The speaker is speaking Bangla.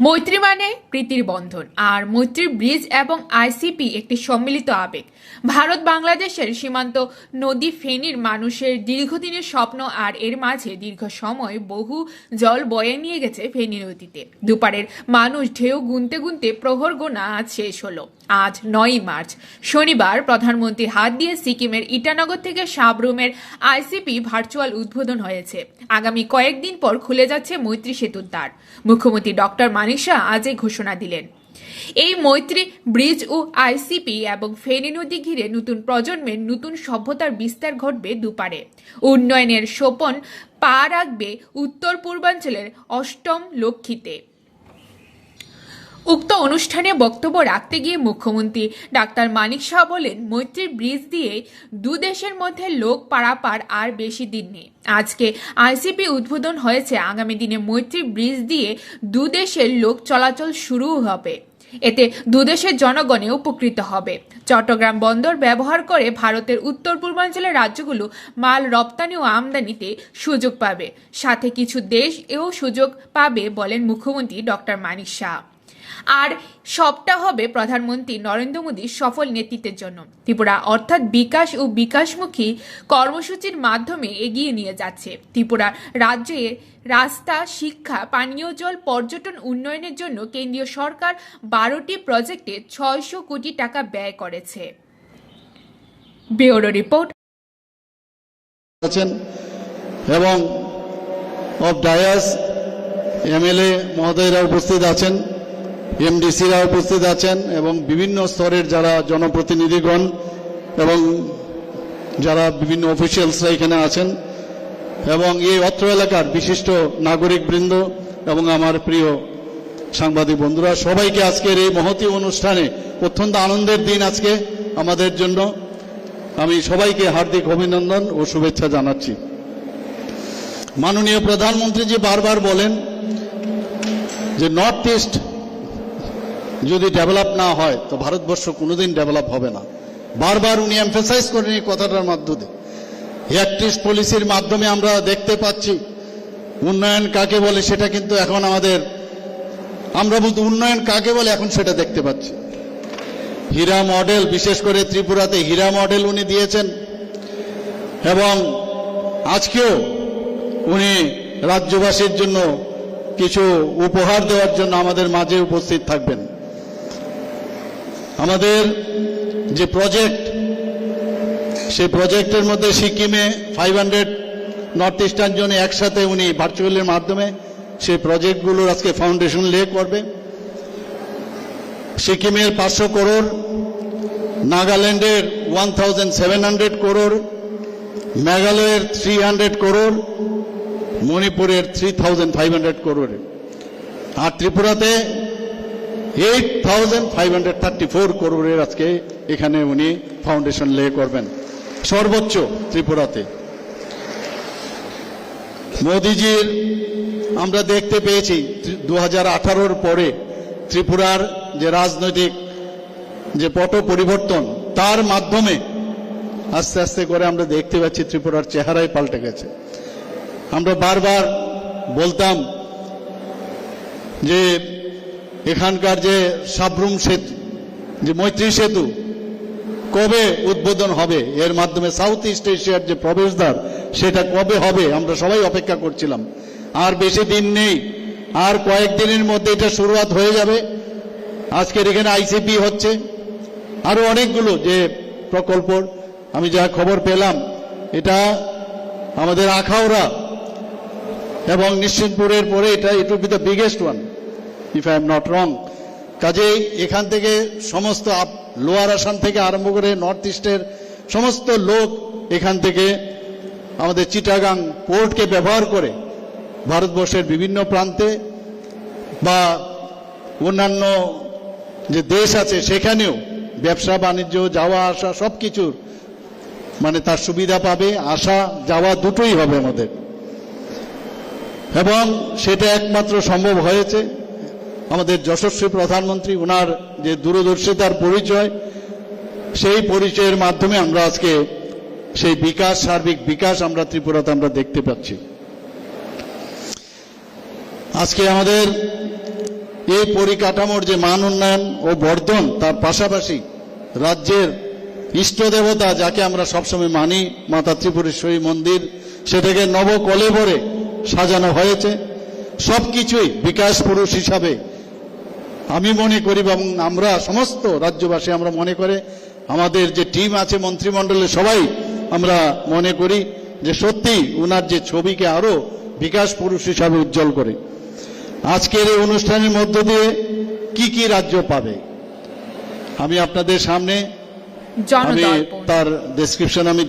মৈত্রী মানে প্রীতির বন্ধন, আর মৈত্রী ব্রিজ এবং আইসিপি একটি সম্মিলিত আবেগ। ভারত বাংলাদেশের সীমান্ত নদী ফেনীর মানুষের দীর্ঘদিনের স্বপ্ন, আর এর মাঝে দীর্ঘ সময় বহু জল বয়ে নিয়ে গেছে ফেনী নদীতে। দুপারের মানুষ ঢেউ গুনতে গুনতে প্রহর গোনা আজ শেষ হলো। আজ নয়ই মার্চ, শনিবার প্রধানমন্ত্রীর হাত দিয়ে সিকিমের ইটানগর থেকে সাবরুমের আইসিপি ভার্চুয়াল উদ্বোধন হয়েছে। আগামী কয়েকদিন পর খুলে যাচ্ছে মৈত্রী সেতুর দ্বার। মুখ্যমন্ত্রী ডক্টর শাহ আজ এই ঘোষণা দিলেন। এই মৈত্রী, ব্রিজ ও আইসিপি এবং ফেনী নদী ঘিরে নতুন প্রজন্মের নতুন সভ্যতার বিস্তার ঘটবে দুপারে। উন্নয়নের সোপন পা রাখবে উত্তর পূর্বাঞ্চলের অষ্টম লক্ষ্মীতে। উক্ত অনুষ্ঠানে বক্তব্য রাখতে গিয়ে মুখ্যমন্ত্রী ডাক্তার মানিক শাহ বলেন মৈত্রী ব্রিজ দিয়ে দু দেশের মধ্যে লোক পারাপার আর বেশি দিন নেই। আজকে আইসিপি উদ্বোধন হয়েছে, আগামী দিনে মৈত্রী ব্রিজ দিয়ে দেশের লোক চলাচল শুরু হবে। এতে দুদেশের জনগণে উপকৃত হবে। চট্টগ্রাম বন্দর ব্যবহার করে ভারতের উত্তর পূর্বাঞ্চলের রাজ্যগুলো মাল রপ্তানি ও আমদানিতে সুযোগ পাবে। সাথে কিছু দেশ এও সুযোগ পাবে বলেন মুখ্যমন্ত্রী ডক্টর মানিক শাহ। আর সবটা হবে প্রধানমন্ত্রী নরেন্দ্র মোদীর সফল নেতৃত্বের জন্য। ত্রিপুরা অর্থাৎ বিকাশ ও বিকাশমুখী কর্মসূচির মাধ্যমে এগিয়ে নিয়ে যাচ্ছে। ত্রিপুরা রাজ্যে রাস্তা, শিক্ষা, পানীয় জল, পর্যটন উন্নয়নের জন্য কেন্দ্রীয় সরকার বারোটি প্রজেক্টে ছয়শো কোটি টাকা ব্যয় করেছে। রিপোর্ট। এবং অফ ডায়াস এমএলএ মহোদয়রা উপস্থিত আছেন। এমডিসিরা উপস্থিত আছেন এবং বিভিন্ন স্তরের যারা জনপ্রতিনিধিগণ এবং যারা বিভিন্ন অফিসিয়ালসরা এখানে আছেন এবং এই অত্র এলাকার বিশিষ্ট নাগরিকবৃন্দ এবং আমার প্রিয় সাংবাদিক বন্ধুরা, সবাইকে আজকের এই মহতী অনুষ্ঠানে অত্যন্ত আনন্দের দিন আজকে আমাদের জন্য। আমি সবাইকে হার্দিক অভিনন্দন ও শুভেচ্ছা জানাচ্ছি। মাননীয় প্রধানমন্ত্রী যে বারবার বলেন যে নর্থ ইস্ট যদি ডেভেলপ না হয়, তো ভারতবর্ষ কোনোদিন ডেভেলপ হবে না। বারবার উনি এমফেসাইজ করেন এই কথাটার মাধ্যমে। অ্যাক্টিস্ট পলিসির মাধ্যমে আমরা দেখতে পাচ্ছি, উন্নয়ন কাকে বলে সেটা কিন্তু এখন আমাদের, আমরা বলতে উন্নয়ন কাকে বলে এখন সেটা দেখতে পাচ্ছি। হীরা মডেল বিশেষ করে ত্রিপুরাতে হীরা মডেল উনি দিয়েছেন। এবং আজকেও উনি রাজ্যবাসীর জন্য কিছু উপহার দেওয়ার জন্য আমাদের মাঝে উপস্থিত থাকবেন। আমাদের যে প্রজেক্ট, সেই প্রজেক্টের মধ্যে সিকিমে ফাইভ হান্ড্রেড নর্থ ইস্টার্ন জোনে একসাথে উনি ভার্চুয়ালের মাধ্যমে সেই প্রজেক্টগুলোর আজকে ফাউন্ডেশন লে করবে। সিকিমের পাঁচশো করোড় নাগাল্যান্ডের one thousand seven hundred crore মেঘালয়ের থ্রি হান্ড্রেড করোড় মণিপুরের three thousand five hundred crore আর ত্রিপুরাতে eight thousand five hundred thirty four করোড়ের আজকে এখানে উনি ফাউন্ডেশন লে করবেন। সর্বোচ্চ ত্রিপুরাতে। মোদিজির আমরা দেখতে পেয়েছি, দু হাজার পরে ত্রিপুরার যে রাজনৈতিক যে পট পরিবর্তন, তার মাধ্যমে আস্তে আস্তে করে আমরা দেখতে পাচ্ছি ত্রিপুরার চেহারাই পাল্টে গেছে। আমরা বারবার বলতাম যে এখানকার যে সাবরুম সেতু, যে মৈত্রী সেতু, কবে উদ্বোধন হবে? এর মাধ্যমে সাউথ ইস্ট এশিয়ার যে প্রবেশদ্বার, সেটা কবে হবে? আমরা সবাই অপেক্ষা করছিলাম। আর বেশি দিন নেই। আর কয়েকদিনের মধ্যে এটা শুরুয়াত হয়ে যাবে। আজকের এখানে আইসিপি হচ্ছে। আরও অনেকগুলো যে প্রকল্প, আমি যা খবর পেলাম, এটা আমাদের আখাউড়া এবং নিশ্চিন্তপুরের পরে এটা it will be the biggest one if I am not wrong কাজেই এখান থেকে সমস্ত লোয়ার আসাম থেকে আরম্ভ করে নর্থ ইস্টের সমস্ত লোক এখান থেকে আমাদের চিটাগাং পোর্টকে ব্যবহার করে ভারতবর্ষের বিভিন্ন প্রান্তে বা অন্যান্য যে দেশ আছে সেখানেও ব্যবসা, বাণিজ্য, যাওয়া, আসা সব কিছুর মানে তার সুবিধা পাবে, আসা, যাওয়া দুটোই হবে আমাদের। এবং সেটা একমাত্র সম্ভব হয়েছে। আমাদের যশস্বী প্রধানমন্ত্রী ওনার যে দূরদর্শিতার পরিচয়, সেই পরিচয়ের মাধ্যমে আমরা আজকে সেই বিকাশ, সার্বিক বিকাশ আমরা ত্রিপুরাতে আমরা দেখতে পাচ্ছি। আজকে আমাদের এই পরিকাঠামোর যে মান উন্নয়ন ও বর্ধন, তার পাশাপাশি রাজ্যের ইষ্ট দেবতা যাকে আমরা সবসময় মানি, মাতা ত্রিপুরেশ্বরী মন্দির, সেটাকে নবকলেবরে সাজানো হয়েছে। সবকিছুই বিকাশ পুরুষ হিসাবে আমি মনে করি এবং আমরা সমস্ত রাজ্যবাসী আমরা মনে করে আমাদের যে টিম আছে মন্ত্রিমণ্ডলে সবাই আমরা মনে করি যে সত্যি উনার যে ছবিকে আরও বিকাশ পুরুষ হিসাবে উজ্জ্বল করে। আজকের এই অনুষ্ঠানের মধ্য দিয়ে কি কি রাজ্য পাবে? আমি আপনাদের সামনে আমি তার ডেসক্রিপশন আমি